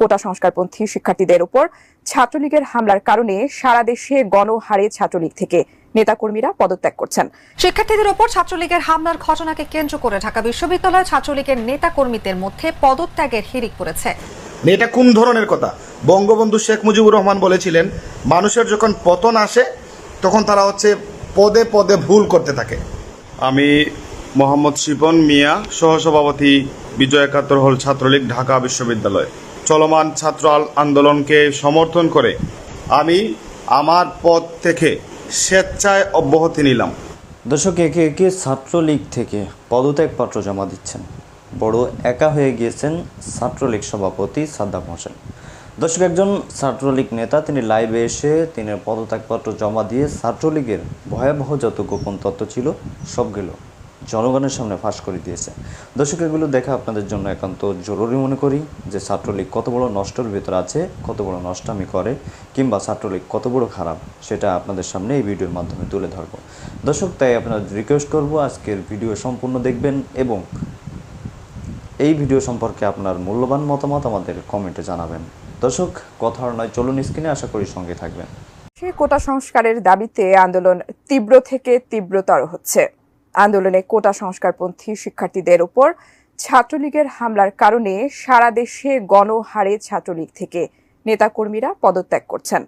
কোটা সংস্কারপন্থী শিক্ষার্থীদের উপর ছাত্রলীগের হামলার কারণে সারা দেশে গণহারে ছাত্রলীগ থেকে নেতাকর্মীরা পদত্যাগ করছেন। শিক্ষার্থীদের ওপর ছাত্রলীগের হামলার ঘটনাকে কেন্দ্র করে ঢাকা বিশ্ববিদ্যালয় ছাত্রলীগের নেতা কর্মীদের মধ্যে পদত্যাগের হিড়িক পড়েছে। এটা কোন ধরনের কথা? বঙ্গবন্ধু শেখ মুজিবুর রহমান বলেছিলেন মানুষের যখন পতন আসে তখন তারা হচ্ছে পদে পদে ভুল করতে থাকে। আমি মোহাম্মদ শিপন মিয়া সহসভাপতি বিজয় একাত্তর হল ছাত্রলীগ ঢাকা বিশ্ববিদ্যালয়। চলমান ছাত্র আন্দোলনকে সমর্থন করে আমি আমার পদ থেকে স্বেচ্ছায় অব্যাহতি নিলাম। দর্শক, একে একে ছাত্রলীগ থেকে পদত্যাগপত্র জমা দিচ্ছেন। বড় একা হয়ে গিয়েছেন ছাত্রলীগ সভাপতি সাদ্দাম হোসেন। দর্শক, একজন ছাত্রলীগ নেতা, তিনি লাইভে এসে তিনি পদত্যাগপত্র জমা দিয়ে ছাত্রলীগের ভয়াবহ যত গোপন তত্ত্ব ছিল সবগুলো জনগণের সামনে ফাঁস করে দিয়েছে। দর্শক, এগুলো দেখা আপনাদের জন্য একান্ত জরুরি মনে করি যে ছাত্রলীগ কত বড় নষ্টর ভেতর আছে, কত বড় নষ্টামি করে, কিংবা ছাত্রলীগ কত বড় খারাপ, সেটা আপনাদের সামনে এই ভিডিওর মাধ্যমে তুলে ধরবো। দর্শক, তাই আপনাদের রিকোয়েস্ট করব আজকের ভিডিও সম্পূর্ণ দেখবেন এবং এই ভিডিও সম্পর্কে আপনার মূল্যবান মতামত আমাদের কমেন্টে জানাবেন। দর্শক, কথা নয়, চলুন স্ক্রিনে আশা করি সঙ্গে থাকবেন। কোটা সংস্কারের দাবিতে আন্দোলন তীব্র থেকে তীব্রতর হচ্ছে। আন্দোলনে কোটা সংস্কারপন্থী শিক্ষার্থীদের উপর ছাত্রলীগের হামলার কারণে সারা দেশে গণহারে ছাত্রলীগ থেকে নেতাকর্মীরা পদত্যাগ করছেন।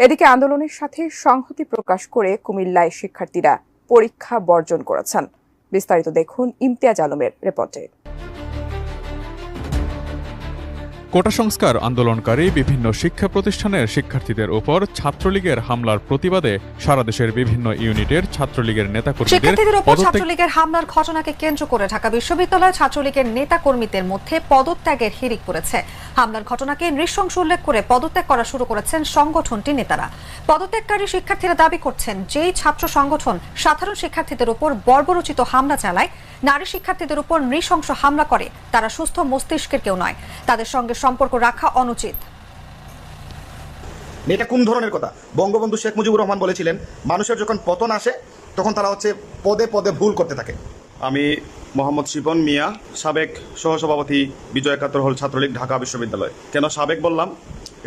এদিকে আন্দোলনের সাথে সংহতি প্রকাশ করে কুমিল্লায় শিক্ষার্থীরা পরীক্ষা বর্জন করেছেন। বিস্তারিত দেখুন ইমতিয়াজ আলমের রিপোর্টে। কোটা সংস্কার আন্দোলনকারী বিভিন্ন শিক্ষা প্রতিষ্ঠানের শিক্ষার্থীদের উপর ছাত্রলীগের হামলার প্রতিবাদে সারা দেশের বিভিন্ন ইউনিটের ছাত্রলীগের নেতাকর্মীদের শিক্ষার্থীদের ছাত্রলীগের হামলার ঘটনাকে কেন্দ্র করে ঢাকা বিশ্ববিদ্যালয় ছাত্রলীগের নেতা কর্মীদের মধ্যে পদত্যাগের হিড়িক পড়েছে। হামলার ঘটনাকে নৃশংস উল্লেখ করে পদত্যাগ করা শুরু করেছেন সংগঠনটি নেতারা। পদত্যাগকারী শিক্ষার্থীরা দাবি করছেন যেই ছাত্র সংগঠন সাধারণ শিক্ষার্থীদের উপর বর্বরচিত হামলা চালায় নারী শিক্ষার্থীদের উপর নৃশংস হামলা করে তারা সুস্থ মস্তিষ্কের কেউ নয়। তাদের সঙ্গে সম্পর্ক রাখা অনুচিত। এটা কোন ধরনের কথা? বঙ্গবন্ধু শেখ মুজিবুর রহমান বলেছিলেন মানুষের যখন পতন আসে তখন তারা হচ্ছে পদে পদে ভুল করতে থাকে। আমি মোহাম্মদ শিপন মিয়া সাবেক সহসভাপতি বিজয় একাত্তর হল ছাত্রলীগ ঢাকা বিশ্ববিদ্যালয়। কেন সাবেক বললাম?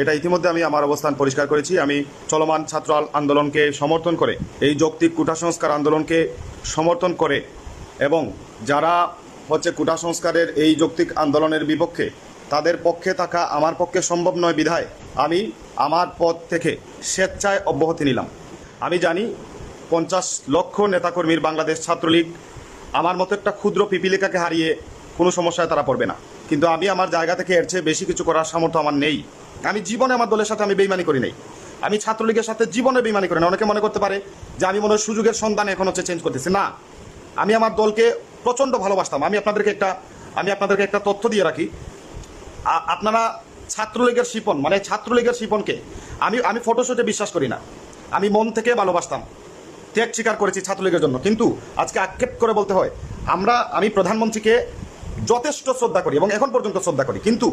এটা ইতিমধ্যে আমি আমার অবস্থান পরিষ্কার করেছি। আমি চলমান ছাত্র আন্দোলনকে সমর্থন করে এই যৌক্তিক কুটা সংস্কার আন্দোলনকে সমর্থন করে এবং যারা হচ্ছে কুটা সংস্কারের এই যৌক্তিক আন্দোলনের বিপক্ষে তাদের পক্ষে থাকা আমার পক্ষে সম্ভব নয় বিধায় আমি আমার পদ থেকে স্বেচ্ছায় অব্যাহতি নিলাম। আমি জানি পঞ্চাশ লক্ষ নেতাকর্মীর বাংলাদেশ ছাত্রলীগ আমার মতো একটা ক্ষুদ্র পিপিলিকাকে হারিয়ে কোনো সমস্যায় তারা পড়বে না। কিন্তু আমি আমার জায়গা থেকে এর চেয়ে বেশি কিছু করার সামর্থ্য আমার নেই। আমি জীবনে আমার দলের সাথে আমি বেইমানি করি নাই। আমি ছাত্রলীগের সাথে জীবনে বেইমানি করি না অনেকে মনে করতে পারে যে আমি মনে হয় সুযোগের সন্ধান এখন হচ্ছে চেঞ্জ করতেছি। না, আমি আমার দলকে প্রচণ্ড ভালোবাসতাম। আমি আপনাদেরকে একটা আমি আপনাদেরকে একটা তথ্য দিয়ে রাখি। আপনারা ছাত্রলীগের শিপন মানে ছাত্রলীগের শিপনকে, আমি আমি ফটোশুটে বিশ্বাস করি না। আমি মন থেকে ভালোবাসতাম। ত্যাগ স্বীকার করেছি ছাত্রলীগের জন্য। কিন্তু আজকে আক্ষেপ করে বলতে হয়, আমরা, আমি প্রধানমন্ত্রীকে যথেষ্ট শ্রদ্ধা করি এবং এখন পর্যন্ত শ্রদ্ধা করি। কিন্তু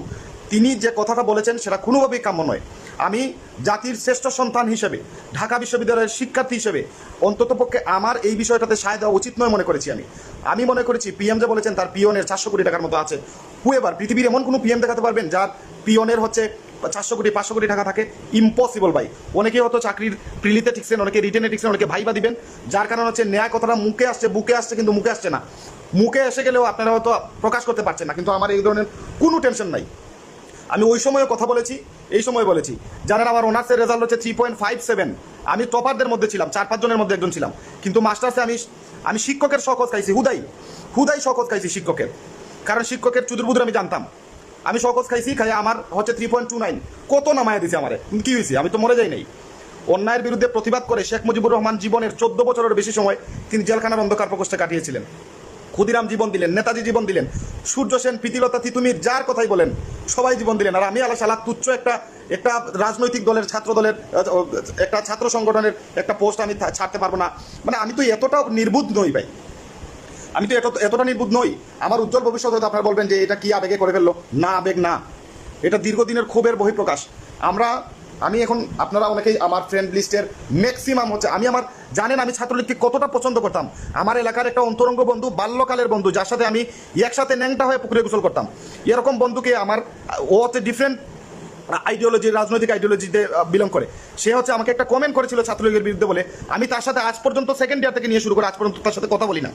তিনি যে কথাটা বলেছেন সেটা কোনোভাবেই কাম্য নয়। আমি জাতির শ্রেষ্ঠ সন্তান হিসেবে, ঢাকা বিশ্ববিদ্যালয়ের শিক্ষার্থী হিসেবে অন্ততপক্ষে আমার এই বিষয়টাতে সায় দেওয়া উচিত নয় মনে করেছি আমি। আমি মনে করেছি পিএম যে বলেছেন তার পিওনের চারশো কোটি টাকার মতো আছে। হুয়েবার পৃথিবীর এমন কোনো পিএম দেখাতে পারবেন যার পিওনের হচ্ছে চারশো কোটি, পাঁচশো কোটি টাকা থাকে? ইম্পসিবল ভাই। অনেকে হয়তো চাকরির প্রিলিতে ঠিকছেন অনেকে রিটেনে ঠিকছেন অনেকে ভাইবা দিবেন। যার কারণে হচ্ছে ন্যায় কথাটা মুখে আসছে, বুকে আসছে, কিন্তু মুখে আসছে না। মুখে এসে গেলেও আপনারা হয়তো প্রকাশ করতে পারছেন না, কিন্তু আমার এই ধরনের কোনো টেনশন নাই। আমি ওই সময়ে কথা বলেছি, এই সময় বলেছি। জানেন আমার অনার্সের রেজাল্ট হচ্ছে থ্রি পয়েন্ট ফাইভ সেভেন আমি টপারদের মধ্যে ছিলাম, চার পাঁচজনের মধ্যে একজন ছিলাম। কিন্তু মাস্টার্সে আমি আমি শিক্ষকের শখজ খাইছি, হুদাই। হুদাই শখজ খাইছি শিক্ষকের। কারণ শিক্ষকের চুদুরবুদুর আমি জানতাম। আমি শখজ খাইছি, খাই আমার হচ্ছে থ্রি পয়েন্ট টু নাইন কত নামায় দিছে আমার? কি হয়েছে আমি তো মরে যাই নাই। অন্যায়ের বিরুদ্ধে প্রতিবাদ করে শেখ মুজিবুর রহমান জীবনের চোদ্দ বছরের বেশি সময় তিনি জেলখানার অন্ধকার প্রকোষ্ঠে কাটিয়েছিলেন। ক্ষুদিরাম জীবন দিলেন, নেতাজি জীবন দিলেন, সূর্য সেন, প্রীতিলতা তিতুমির যার কথাই বলেন, সবাই জীবন দিলেন। আর আমি আলা সালাক তুচ্ছ একটা একটা রাজনৈতিক দলের, ছাত্র দলের, একটা ছাত্র সংগঠনের একটা পোস্ট আমি ছাড়তে পারব না। মানে আমি তো এতটা নির্বুধ নই ভাই। আমি তো এত এতটা নির্বুধ নই। আমার উজ্জ্বল ভবিষ্যৎ হয়তো আপনারা বলবেন যে এটা কি আবেগে করে ফেলল? না, আবেগ না। এটা দীর্ঘদিনের ক্ষোভের বহিঃপ্রকাশ। আমরা আমি এখন আপনারা অনেকেই আমার ফ্রেন্ড লিস্টের ম্যাক্সিমাম হচ্ছে, আমি আমার, জানেন আমি ছাত্রলীগকে কতটা পছন্দ করতাম। আমার এলাকার একটা অন্তরঙ্গ বন্ধু, বাল্যকালের বন্ধু, যার সাথে আমি একসাথে ন্যাংটা হয়ে পুকুরে গোসল করতাম। এরকম বন্ধুকে আমার, ও হচ্ছে ডিফারেন্ট আইডিওলজি রাজনৈতিক আইডিওলজিতে বিলং করে। সে হচ্ছে আমাকে একটা কমেন্ট করেছিল ছাত্রলীগের বিরুদ্ধে বলে, আমি তার সাথে আজ পর্যন্ত সেকেন্ড ইয়ার থেকে নিয়ে শুরু করে, আজ পর্যন্ত তার সাথে কথা বলি না।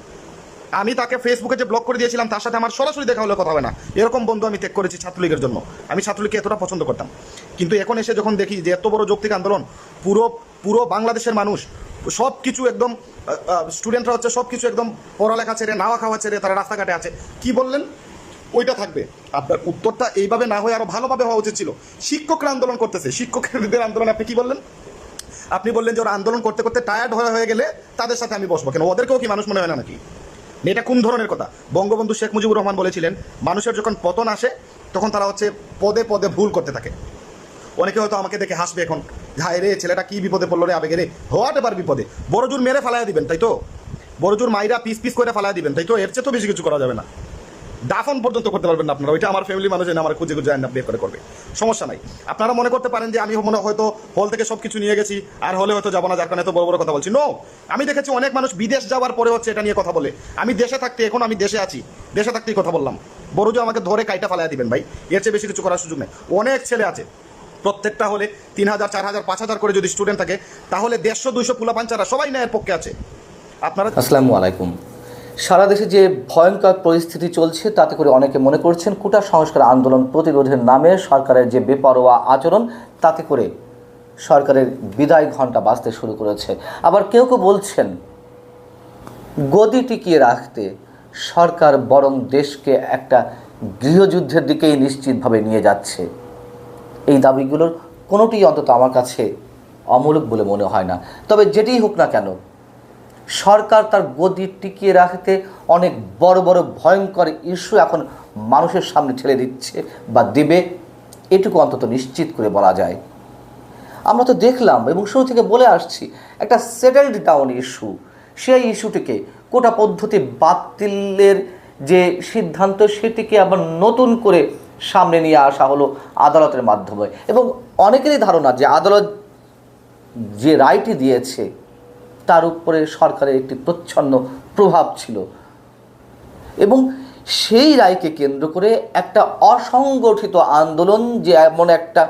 আমি তাকে ফেসবুকে যে ব্লক করে দিয়েছিলাম, তার সাথে আমার সরাসরি দেখা হলে কথা হবে না। এরকম বন্ধু আমি ত্যাগ করেছি ছাত্রলীগের জন্য। আমি ছাত্রলীগকে এতটা পছন্দ করতাম। কিন্তু এখন এসে যখন দেখি যে এত বড় যৌক্তিক আন্দোলন, পুরো পুরো বাংলাদেশের মানুষ সব কিছু একদম স্টুডেন্টরা হচ্ছে সব কিছু একদম পড়ালেখা ছেড়ে নাওয়া খাওয়া ছেড়ে তারা রাস্তাঘাটে আছে। কি বললেন? ওইটা থাকবে। আপনার উত্তরটা এইভাবে না হয়ে আরও ভালোভাবে হওয়া উচিত ছিল। শিক্ষকরা আন্দোলন করতেছে। শিক্ষকদের আন্দোলন আপনি কি বললেন? আপনি বললেন যে ওরা আন্দোলন করতে করতে টায়ার্ড হয়ে হয়ে গেলে তাদের সাথে আমি বসবো। কেন? ওদেরকেও কি মানুষ মনে হয় না নাকি? এটা কোন ধরনের কথা? বঙ্গবন্ধু শেখ মুজিবুর রহমান বলেছিলেন, মানুষের যখন পতন আসে, তখন তারা হচ্ছে পদে পদে ভুল করতে থাকে। অনেকে হয়তো আমাকে দেখে হাসবে এখন হায় রে, ছেলেটা কী বিপদে পড়ল রে, আবেগে রে? হওয়াট এবার বিপদে? বড়জুর মেরে ফেলাইয়া দিবেন, তাই তো? বড়জুর মাইরা পিস পিস করে ফেলাইয়া দিবেন, তাই তো? এর চেয়ে তো বেশি কিছু করা যাবে না। দাফন পর্যন্ত করতে পারবেন না আপনারা। ওইটা আমার ফ্যামিলি মানুষ আমার খুঁজে খুঁজে আইন বিয়ে করে করবে। সমস্যা নাই। আপনারা মনে করতে পারেন যে আমি মনে হয়তো হল থেকে সব কিছু নিয়ে গেছি, আর হলে হয়তো যাব না, যার কারণে এত বড় বড় কথা বলছি। নো আমি দেখেছি অনেক মানুষ বিদেশ যাওয়ার পরে হচ্ছে এটা নিয়ে কথা বলে। আমি দেশে থাকতে, এখন আমি দেশে আছি। দেশে থাকতেই কথা বললাম। বড় যে আমাকে ধরে কাইটা ফালাই দিবেন ভাই। এর চেয়ে বেশি কিছু করার সুযোগ নেই। অনেক ছেলে আছে। প্রত্যেকটা হলে তিন হাজার, চার হাজার, পাঁচ হাজার করে যদি স্টুডেন্ট থাকে, তাহলে দেড়শো, দুইশো পুলা পাঞ্চারা সবাই ন্যায়ের পক্ষে আছে। আপনারা আসসালামু আলাইকুম। সারা দেশে যে ভয়ঙ্কর পরিস্থিতি চলছে, তাতে করে অনেকে মনে করছেন কোটা সংস্কার আন্দোলন প্রতিরোধের নামে সরকারের যে বেপরোয়া আচরণ, তাতে করে সরকারের বিদায় ঘণ্টা বাজতে শুরু করেছে। আবার কেউ কেউ বলছেন, গদি টিকিয়ে রাখতে সরকার বরং দেশকে একটা গৃহযুদ্ধের দিকেই নিশ্চিতভাবে নিয়ে যাচ্ছে। এই দাবিগুলোর কোনোটি অন্তত আমার কাছে অমূলক বলে মনে হয় না। তবে যেটিই হোক না কেন সরকার তার গদি টিকিয়ে রাখতে অনেক বড় বড় ভয়ঙ্কর ইস্যু এখন মানুষের সামনে ঠেলে দিচ্ছে বা দেবে, এটুকু অন্তত নিশ্চিত করে বলা যায়। আমরা তো দেখলাম এবং শুরু থেকে বলে আসছি, একটা সেটেলড ডাউন ইস্যু সেই ইস্যুটিকে কোটা পদ্ধতি বাতিলের যে সিদ্ধান্ত সেটিকে আবার নতুন করে সামনে নিয়ে আসা হলো আদালতের মাধ্যমে। এবং অনেকেরই ধারণা যে আদালত যে রায়টি দিয়েছে তার উপরে সরকারের একটি প্রচ্ছন্ন প্রভাব ছিল। এবং সেই রায়কে কেন্দ্র করে একটা অসংগঠিত আন্দোলন যে এমন একটা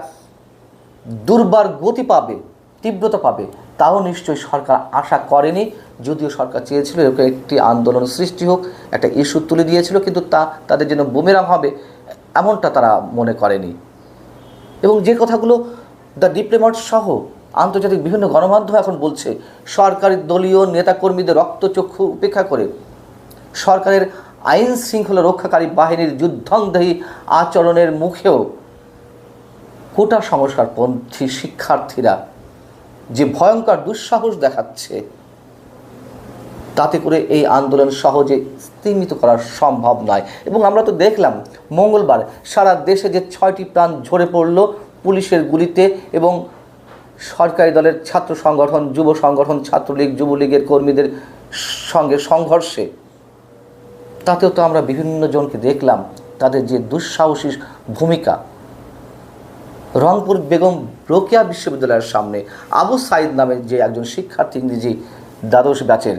দুর্বার গতি পাবে, তীব্রতা পাবে, তাও নিশ্চয়ই সরকার আশা করেনি। যদিও সরকার চেয়েছিল এরকম একটি আন্দোলন সৃষ্টি হোক, একটা ইস্যু তুলে দিয়েছিল, কিন্তু তা তাদের জন্য বুমেরাং হবে এমনটা তারা মনে করেনি। এবং যে কথাগুলো দ্য ডিপ্লোম্যাট সহ আন্তর্জাতিক বিভিন্ন গণমাধ্যম এখন বলছে, সরকারি দলীয় নেতাকর্মীদের রক্তচক্ষু উপেক্ষা করে। সরকারের আইন শৃঙ্খলা রক্ষাকারী বাহিনীর যুদ্ধংদেহী আচরণের মুখেও কোটা সংস্কারপন্থী শিক্ষার্থীরা যে ভয়ঙ্কর দুঃসাহস দেখাচ্ছে, তাতে করে এই আন্দোলন সহজে স্তীমিত করা সম্ভব নয়। এবং আমরা তো দেখলাম, মঙ্গলবার সারা দেশে যে ছয়টি প্রাণ ঝরে পড়ল পুলিশের গুলিতে এবং সরকারি দলের ছাত্র সংগঠন, যুব সংগঠন, ছাত্রলীগ, যুবলীগের কর্মীদের সঙ্গে সংঘর্ষে, তাতেও তো আমরা বিভিন্ন জনকে দেখলাম, তাদের যে দুঃসাহসী ভূমিকা। রংপুর বেগম রোকেয়া বিশ্ববিদ্যালয়ের সামনে আবু সাইদ নামে যে একজন শিক্ষার্থী ইংরেজি দ্বাদশ ব্যাচের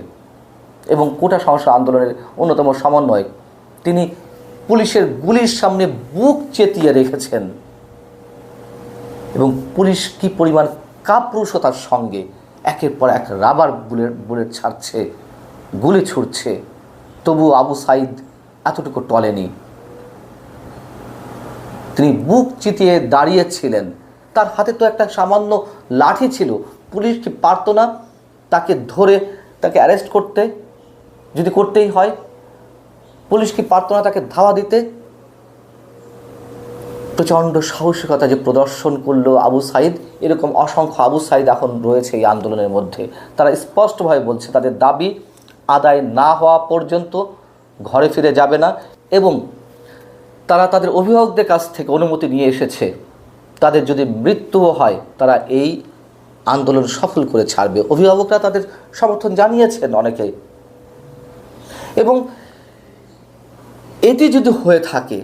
এবং কোটা সংস্কার আন্দোলনের অন্যতম সমন্বয়ক তিনি পুলিশের গুলির সামনে বুক চেতিয়ে রেখেছেন। এবং পুলিশ কি পরিমাণ কাপুরুষতার সঙ্গে একের পর এক রাবার বুলেট বুলেট ছাড়ছে, গুলি ছুটছে তবু আবু সাইদ এতটুকু টলেনি। তিনি বুক চিতিয়ে দাঁড়িয়েছিলেন। তার হাতে তো একটা সামান্য লাঠি ছিল। পুলিশ কি পারতো না তাকে ধরে, তাকে অ্যারেস্ট করতে? যদি করতেই হয়, পুলিশ কি পারতো না তাকে ধাওয়া দিতে? প্রচণ্ড সাহসিকতা যে প্রদর্শন করল আবু সাইদ, এরকম অসংখ্য আবু সাইদ এখন রয়েছে এই আন্দোলনের মধ্যে। তারা স্পষ্টভাবে বলছে, তাদের দাবি আদায় না হওয়া পর্যন্ত ঘরে ফিরে যাবে না এবং তারা তাদের অভিভাবকদের কাছ থেকে অনুমতি নিয়ে এসেছে। তাদের যদি মৃত্যুও হয়, তারা এই আন্দোলন সফল করে ছাড়বে। অভিভাবকরা তাদের সমর্থন জানিয়েছেন অনেকে। এবং এটি যদি হয়ে থাকে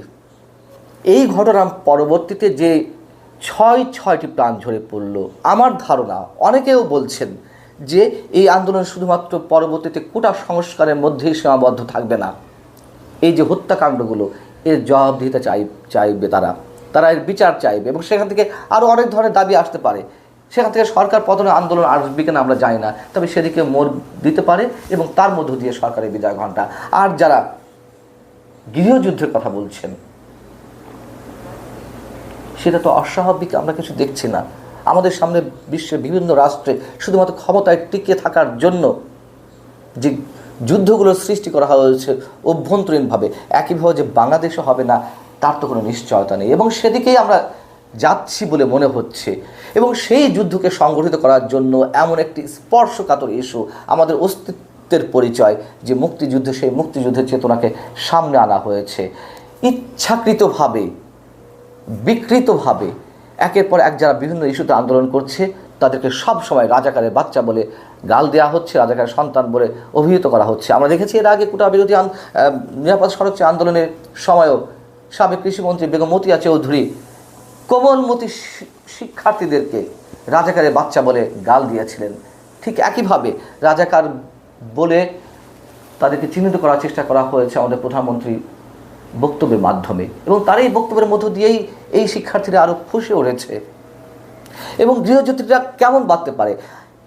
এই ঘটনা পরবর্তীতে যে ছয়, ছয়টি প্রাণ ঝরে পড়ল, আমার ধারণা অনেকেও বলছেন যে এই আন্দোলন শুধুমাত্র পরবর্তীতে কোটা সংস্কারের মধ্যেই সীমাবদ্ধ থাকবে না। এই যে হত্যাকাণ্ডগুলো, এর জবাবদিহিতা চাই, চাইবে তারা। তারা এর বিচার চাইবে এবং সেখান থেকে আরও অনেক ধরনের দাবি আসতে পারে। সেখান থেকে সরকার পতনের আন্দোলন আসবে কিনা আমরা জানি না, তবে সেদিকে মোড় দিতে পারে এবং তার মধ্য দিয়ে সরকারের বিজয় ঘণ্টা। আর যারা গৃহযুদ্ধের কথা বলছেন সেটা তো অস্বাভাবিক, আমরা কিছু দেখছি না। আমাদের সামনে বিশ্বের বিভিন্ন রাষ্ট্রে শুধুমাত্র ক্ষমতায় টিকে থাকার জন্য যে যুদ্ধগুলো সৃষ্টি করা হয়েছে অভ্যন্তরীণভাবে, একইভাবে যে বাংলাদেশে হবে না, তার তো কোনো নিশ্চয়তা নেই। এবং সেদিকেই আমরা যাচ্ছি বলে মনে হচ্ছে। এবং সেই যুদ্ধকে সংগঠিত করার জন্য এমন একটি স্পর্শকাতর ইস্যু, আমাদের অস্তিত্বের পরিচয়, যে মুক্তিযুদ্ধ, সেই মুক্তিযুদ্ধের চেতনাকে সামনে আনা হয়েছে। ইচ্ছাকৃতভাবে বিকৃতভাবে একের পর এক যারা বিভিন্ন ইস্যুতে আন্দোলন করছে, তাদেরকে সব সময় রাজাকারের বাচ্চা বলে গাল দেওয়া হচ্ছে, রাজাকারের সন্তান বলে অভিহিত করা হচ্ছে। আমরা দেখেছি এর আগে কোটা বিরোধী নিরাপদ সড়ক আন্দোলনের সময়ও সাবেক কৃষিমন্ত্রী বেগম মতিয়া চৌধুরী কোমলমতি শিক্ষার্থীদেরকে রাজাকারের বাচ্চা বলে গাল দিয়েছিলেন। ঠিক একইভাবে রাজাকার বলে তাদেরকে চিহ্নিত করার চেষ্টা করা হয়েছে আমাদের প্রধানমন্ত্রী বক্তব্যের মাধ্যমে এবং তার এই বক্তব্যের মধ্য দিয়েই এই শিক্ষার্থীরা আরও ফুসে উঠেছে এবং গৃহযুক্তিটা কেমন বাড়তে পারে?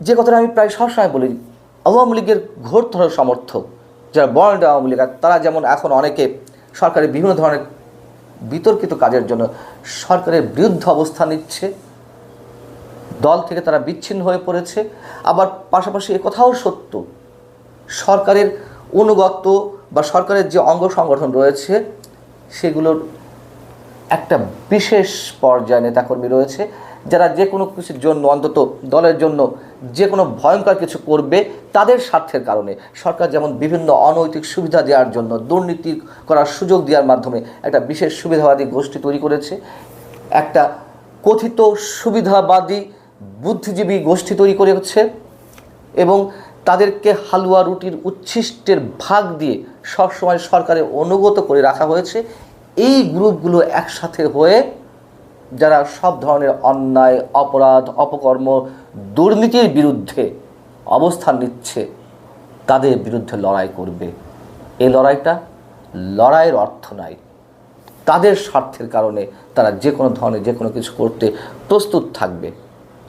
যে কথাটা আমি প্রায় সবসময় বলি, আওয়ামী লীগের ঘোরতর সমর্থক যারা বর্ণ আওয়ামী লীগ, তারা যেমন এখন অনেকে সরকারের বিভিন্ন ধরনের বিতর্কিত কাজের জন্য সরকারের বিরুদ্ধে অবস্থান নিচ্ছে, দল থেকে তারা বিচ্ছিন্ন হয়ে পড়েছে, আবার পাশাপাশি কথাও সত্য, সরকারের অনুগত বা সরকারের যে অঙ্গ সংগঠন রয়েছে, সেগুলোর একটা বিশেষ পর্যায়ে নেতাকর্মী রয়েছে, যারা যে কোনো কিছুর জন্য, অন্তত দলের জন্য যে কোনো ভয়ঙ্কর কিছু করবে তাদের স্বার্থের কারণে। সরকার যেমন বিভিন্ন অনৈতিক সুবিধা দেওয়ার জন্য, দুর্নীতি করার সুযোগ দেওয়ার মাধ্যমে একটা বিশেষ সুবিধাবাদী গোষ্ঠী তৈরি করেছে, একটা কথিত সুবিধাবাদী বুদ্ধিজীবী গোষ্ঠী তৈরি করেছে এবং তাদেরকে হালুয়া রুটির উচ্ছিষ্টের ভাগ দিয়ে সবসময় সরকারে অনুগত করে রাখা হয়েছে। এই গ্রুপগুলো একসাথে হয়ে যারা সব ধরনের অন্যায়, অপরাধ, অপকর্ম, দুর্নীতির বিরুদ্ধে অবস্থান নিচ্ছে, তাদের বিরুদ্ধে লড়াই করবে। এই লড়াইটা লড়াইয়ের অর্থ নাই। তাদের স্বার্থের কারণে তারা যে কোনো ধরনের যে কোনো কিছু করতে প্রস্তুত থাকবে।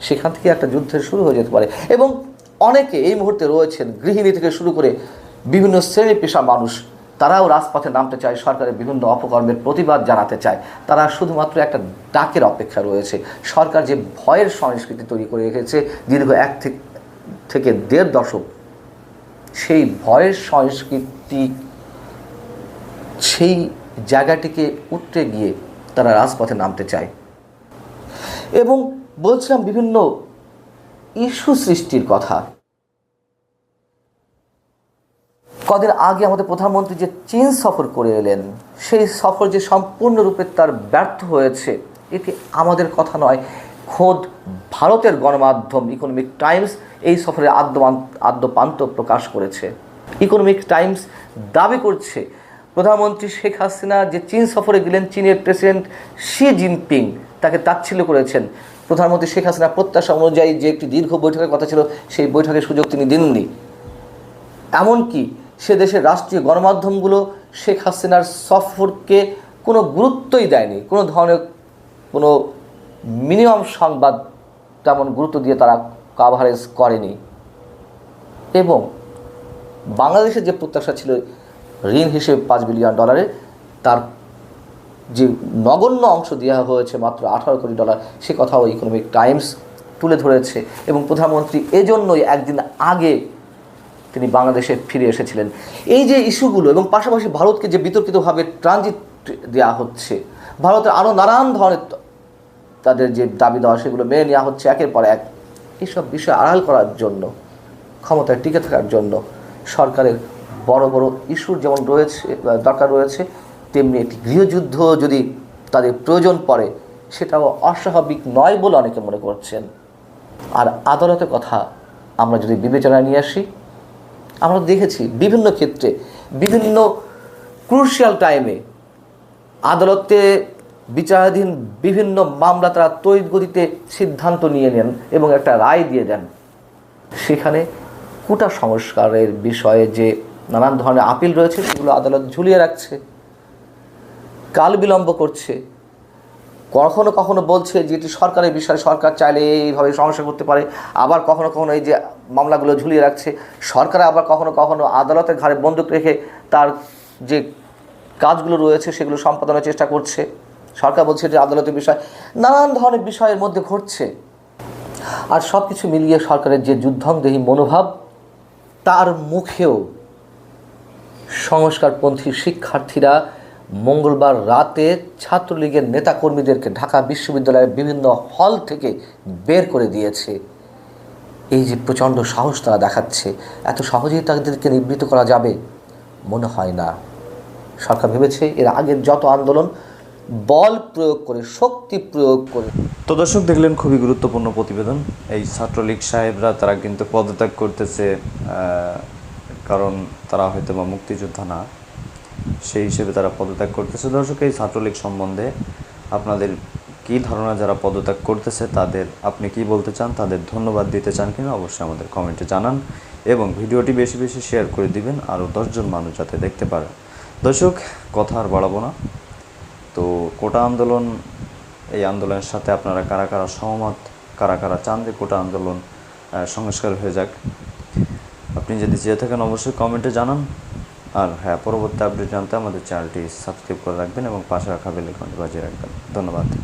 সেখান থেকে একটা যুদ্ধের শুরু হয়ে যেতে পারে। এবং অনেকে এই মুহূর্তে রয়েছেন গৃহিণী থেকে শুরু করে বিভিন্ন শ্রেণি পেশা মানুষ, তারাও রাজপথে নামতে চায়, সরকারের বিভিন্ন অপকর্মের প্রতিবাদ জানাতে চায়। তারা শুধুমাত্র একটা ডাকের অপেক্ষা রয়েছে। সরকার যে ভয়ের সংস্কৃতি তৈরি করে রেখেছে, দীর্ঘ এক থেকে- দেড় দশক, সেই ভয়ের সংস্কৃতি, সেই জায়গাটিকে উঠতে গিয়ে তারা রাজপথে নামতে চায়। এবং বলছিলাম বিভিন্ন ইস্যু সৃষ্টির কথা। কদিন আগে আমাদের প্রধানমন্ত্রী যে চীন সফর করে এলেন, সেই সফর যে সম্পূর্ণরূপে তার ব্যর্থ হয়েছে এটি আমাদের কথা নয়। খোদ ভারতের গণমাধ্যম ইকোনমিক টাইমস এই সফরে আদ্যমান, আদ্যপান্ত প্রকাশ করেছে। ইকোনমিক টাইমস দাবি করছে, প্রধানমন্ত্রী শেখ হাসিনা যে চীন সফরে গেলেন, চীনের প্রেসিডেন্ট শি জিনপিং তাকে তাচ্ছিল্য করেছেন। প্রধানমন্ত্রী শেখ হাসিনা প্রত্যাশা অনুযায়ী যে একটি দীর্ঘ বৈঠকের কথা ছিল, সেই বৈঠকের সুযোগ তিনি দেননি। এমনকি সে দেশের রাষ্ট্রীয় গণমাধ্যমগুলো শেখ হাসিনার সফরকে কোনো গুরুত্বই দেয়নি। কোনো ধরনের কোনো মিনিমাম সংবাদ তেমন গুরুত্ব দিয়ে তারা কাভারেজ করেনি। এবং বাংলাদেশের যে প্রত্যাশা ছিল ঋণ হিসেবে পাঁচ বিলিয়ন ডলারে তার যে নগণ্য অংশ দেওয়া হয়েছে মাত্র আঠারো কোটি ডলার সে কথাও ইকোনমিক টাইমস তুলে ধরেছে। এবং প্রধানমন্ত্রী এজন্যই একদিন আগে তিনি বাংলাদেশে ফিরে এসেছিলেন। এই যে ইস্যুগুলো এবং পাশাপাশি ভারতকে যে বিতর্কিতভাবে ট্রানজিট দেওয়া হচ্ছে, ভারতের আরও নানান ধরনের তাদের যে দাবি দেওয়া সেগুলো মেনে নেওয়া হচ্ছে একের পর এক। এইসব বিষয় আড়াল করার জন্য, ক্ষমতায় টিকে থাকার জন্য সরকারের বড় বড় ইস্যুর যেমন রয়েছে দরকার রয়েছে, তেমনি একটি গৃহযুদ্ধ যদি তাদের প্রয়োজন পড়ে, সেটাও অস্বাভাবিক নয় বলে অনেকে মনে করছেন। আর আদালতের কথা আমরা যদি বিবেচনায় নিয়ে আসি আমরা দেখেছি বিভিন্ন ক্ষেত্রে, বিভিন্ন ক্রুশিয়াল টাইমে আদালতে বিচারাধীন বিভিন্ন মামলা তারা তড়িৎ গতিতে সিদ্ধান্ত নিয়ে নেন এবং একটা রায় দিয়ে দেন। সেখানে কোটা সংস্কারের বিষয়ে যে নানান ধরনের আপিল রয়েছে, সেগুলো আদালত ঝুলিয়ে রাখছে কাল বিলম্ব করছে। কখনো কখনো বলছে যে এটি সরকারের বিষয়, সরকার চাইলে এইভাবে সমস্যা করতে পারে। আবার কখনো কখনো এই যে মামলাগুলো ঝুলিয়ে রাখছে, সরকার আবার কখনো কখনো আদালতের ঘাড়ে বন্দুক রেখে তার যে কাজগুলো রয়েছে সেগুলো সম্পাদনের চেষ্টা করছে। সরকার বলছে যে আদালতের বিষয়। নানান ধরনের বিষয়ের মধ্যে ঘটছে। আর সব কিছু মিলিয়ে সরকারের যে যুদ্ধংদেহী মনোভাব, তার মুখেও সংস্কারপন্থী শিক্ষার্থীরা মঙ্গলবার রাতে ছাত্রলীগের নেতাকর্মীদেরকে ঢাকা বিশ্ববিদ্যালয়ের বিভিন্ন হল থেকে বের করে দিয়েছে। এই যে প্রচণ্ড সাহস তারা দেখাচ্ছে, এত সহজেই তাদেরকে নিবৃত্ত করা যাবে, মনে হয় না। সরকার ভেবেছে এর আগের যত আন্দোলন, বল প্রয়োগ করে, শক্তি প্রয়োগ করে। তো দর্শক, দেখলেন খুবই গুরুত্বপূর্ণ প্রতিবেদন। এই ছাত্রলীগ সাহেবরা, তারা কিন্তু পদত্যাগ করতেছে কারণ তারা হয়তো বা মুক্তিযোদ্ধা না। সেই হিসেবে তারা পদত্যাগ করতেছে। দর্শক, এই ছাত্রলীগ সম্বন্ধে আপনাদের কি ধারণা, যারা পদত্যাগ করতেছে, তাদের আপনি কি বলতে চান, তাদের ধন্যবাদ দিতে চান কিনা অবশ্যই আমাদের কমেন্টে জানান এবং ভিডিওটি বেশি বেশি শেয়ার করে দিবেন আরও দশজন মানুষ যাতে দেখতে পারে। দর্শক, কথা আর বাড়াবো না। তো কোটা আন্দোলন, এই আন্দোলনের সাথে আপনারা কারা কারা সহমত, কারা কারা চান যে কোটা আন্দোলন সংস্কার হয়ে যাক, আপনি যদি চেয়ে থাকেন অবশ্যই কমেন্টে জানান। আর হ্যাঁ পরবর্তী আপডেট জানতে আমাদের চ্যানেলটি সাবস্ক্রাইব করে রাখবেন এবং পাশে রাখা বেল বাজিয়ে রাখবেন। ধন্যবাদ।